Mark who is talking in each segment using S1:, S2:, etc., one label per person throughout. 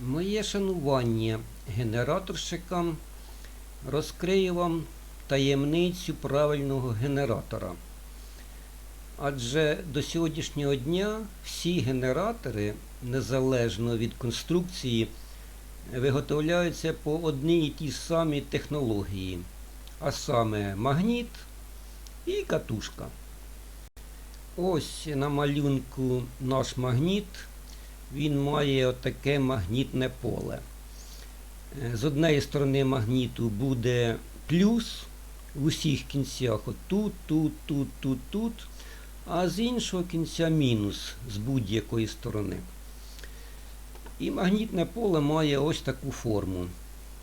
S1: Моє шанування генераторщикам розкрию вам таємницю правильного генератора. Адже до сьогоднішнього дня всі генератори, незалежно від конструкції, виготовляються по одній і тій самій технології, а саме магніт і катушка. Ось на малюнку наш магніт. Він має отаке магнітне поле. Е, З однієї сторони магніту буде плюс в усіх кінцях, от тут, тут, тут, тут, тут, а з іншого кінця мінус з будь-якої сторони. І магнітне поле має ось таку форму.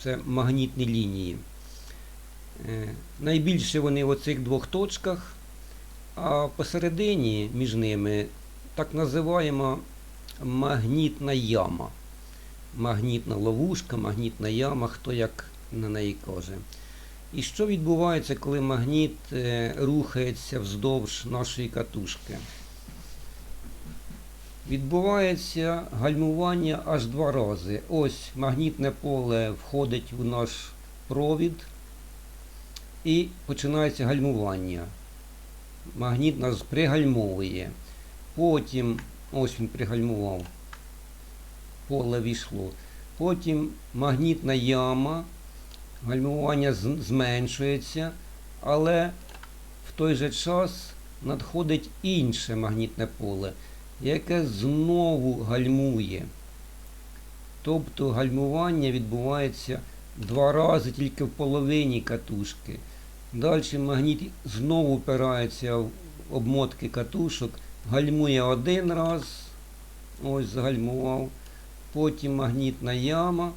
S1: Це магнітні лінії. Е, Найбільше вони в оцих двох точках, а посередині між ними так називаємо магнітна яма. Магнітна ловушка, магнітна яма, хто як на неї каже. І що відбувається, коли магніт е, рухається вздовж нашої катушки? Відбувається гальмування аж два рази. Ось магнітне поле входить в наш провід і починається гальмування. Магніт нас пригальмовує. Потім Ось він пригальмував. Поле війшло. Потім магнітна яма, гальмування зменшується, але в той же час надходить інше магнітне поле, яке знову гальмує. Тобто гальмування відбувається два рази тільки в половині катушки. Далі магніт знову впирається в обмотки катушок гальмує один раз, ось загальмував, потім магнітна яма,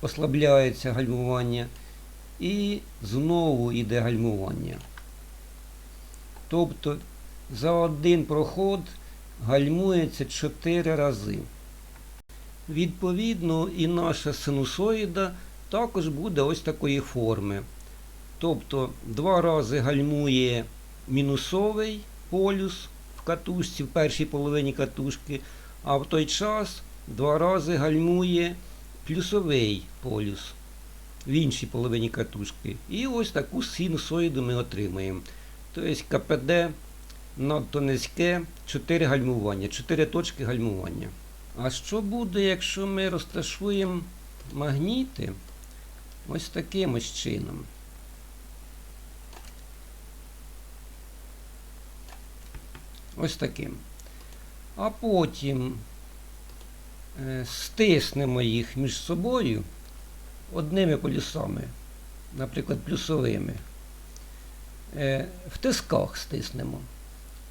S1: послабляється гальмування і знову йде гальмування. Тобто за один проход гальмується 4 рази. Відповідно, і наша синусоїда також буде ось такої форми. Тобто два рази гальмує мінусовий полюс в катушці, в першій половині катушки, а в той час два рази гальмує плюсовий полюс в іншій половині катушки. І ось таку синусоїду ми отримаємо. Тобто КПД надто низьке, 4 гальмування, 4 точки гальмування. А що буде, якщо ми розташуємо магніти ось таким ось чином? Ось таким. А потім е, стиснемо їх між собою одними полюсами, наприклад, плюсовими. Е, в тисках стиснемо.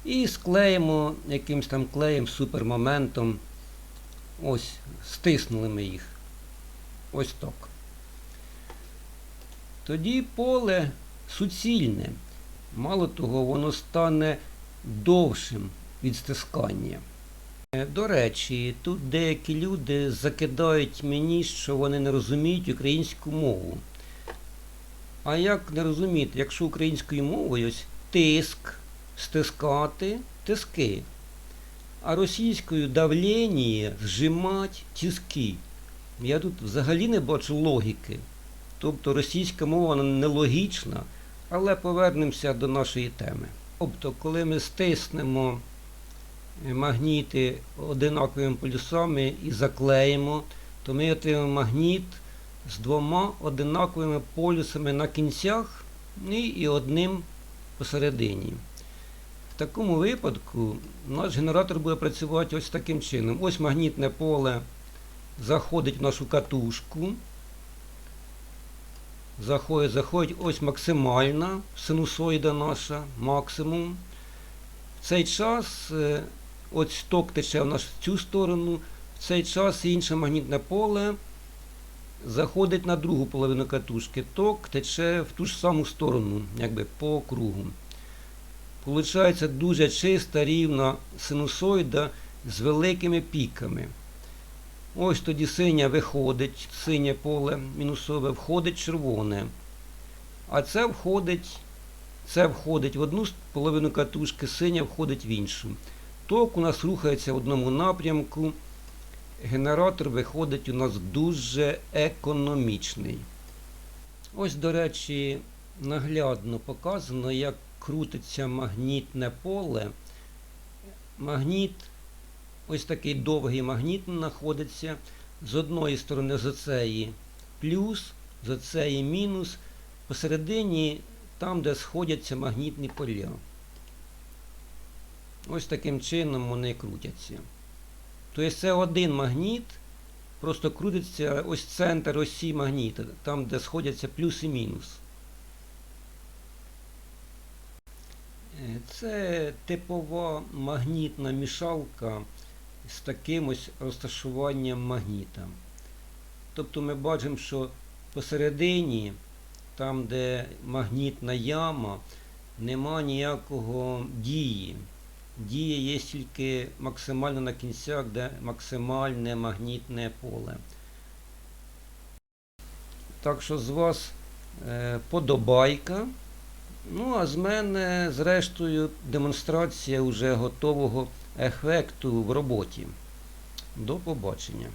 S1: І склеїмо якимось там клеєм, супермоментом. Ось, стиснули ми їх. Ось так. Тоді поле суцільне. Мало того, воно стане довшим від стискання. Е, До речі, тут деякі люди закидають мені, що вони не розуміють українську мову. А як не розуміти, якщо українською мовою ось тиск, стискати, тиски. А російською давлення, зжимать, тиски. Я тут взагалі не бачу логіки. Тобто російська мова нелогічна, але повернемося до нашої теми. Тобто, коли ми стиснемо магніти одинаковими полюсами і заклеїмо, то ми отримаємо магніт з двома одинаковими полюсами на кінцях і, і одним посередині. В такому випадку наш генератор буде працювати ось таким чином. Ось магнітне поле заходить в нашу катушку. Заходить, заходить, ось максимальна синусоїда наша, максимум. В цей час е, ось ток тече в нашу цю сторону, в цей час інше магнітне поле заходить на другу половину катушки. Ток тече в ту ж саму сторону, якби по кругу. Получається дуже чиста, рівна синусоїда з великими піками. Ось тоді синя виходить, синє поле мінусове, входить червоне. А це входить, це входить в одну половину катушки, синя входить в іншу. ток у нас рухається в одному напрямку. Генератор виходить у нас дуже економічний. Ось, до речі, наглядно показано, як крутиться магнітне поле. Магніт, ось такий довгий магніт знаходиться. З одної сторони з оцеї плюс, з оцеї мінус. Посередині там, де сходяться магнітні поля. Ось таким чином вони крутяться. Тобто це один магніт, просто крутиться ось центр осі магніта, там, де сходяться плюс і мінус. Е, Це типова магнітна мішалка з таким ось розташуванням магніта. Тобто ми бачимо, що посередині, там, де магнітна яма, нема ніякого дії. Дія є тільки максимально на кінцях, де максимальне магнітне поле. Так що з вас е, подобайка. Ну, а з мене, зрештою, демонстрація вже готового ефекту в роботі. До побачення.